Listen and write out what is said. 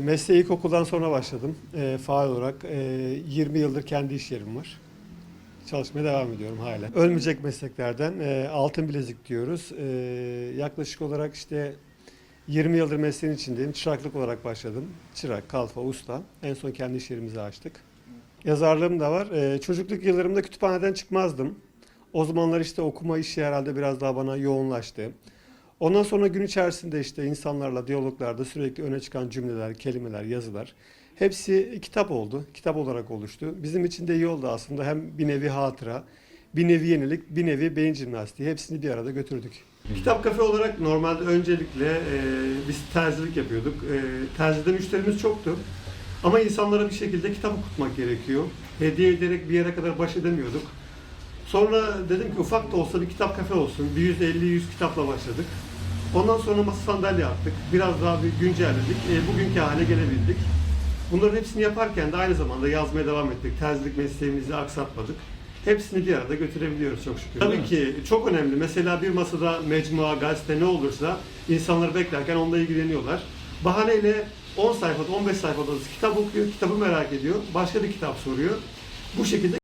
Mesleği ilkokuldan sonra başladım. E, faal olarak e, 20 yıldır kendi iş yerim var. Çalışmaya devam ediyorum hala. Ölmeyecek mesleklerden e, altın bilezik diyoruz. E, yaklaşık olarak işte 20 yıldır mesleğin içindeyim. Çıraklık olarak başladım. Çırak, kalfa, usta. En son kendi iş yerimizi açtık. Yazarlığım da var. E, çocukluk yıllarımda kütüphaneden çıkmazdım. O zamanlar işte okuma işi herhalde biraz daha bana yoğunlaştı. Ondan sonra gün içerisinde işte insanlarla diyaloglarda sürekli öne çıkan cümleler, kelimeler, yazılar hepsi kitap oldu. Kitap olarak oluştu. Bizim için de iyi oldu aslında. Hem bir nevi hatıra, bir nevi yenilik, bir nevi beyin jimnastiği hepsini bir arada götürdük. Kitap kafe olarak normalde öncelikle e, biz terzilik yapıyorduk. E, terzide müşterimiz çoktu. Ama insanlara bir şekilde kitap okutmak gerekiyor. Hediye ederek bir yere kadar baş edemiyorduk. Sonra dedim ki ufak da olsa bir kitap kafe olsun. Bir 150-100 kitapla başladık. Ondan sonra masa sandalye attık. Biraz daha bir güncelledik. E, bugünkü hale gelebildik. Bunların hepsini yaparken de aynı zamanda yazmaya devam ettik. Terzilik mesleğimizi aksatmadık. Hepsini bir arada götürebiliyoruz çok şükür. Tabii ki çok önemli. Mesela bir masada mecmua, gazete ne olursa insanlar beklerken onunla ilgileniyorlar. Bahaneyle 10 sayfada, 15 sayfada kitap okuyor, kitabı merak ediyor. Başka bir kitap soruyor. Bu şekilde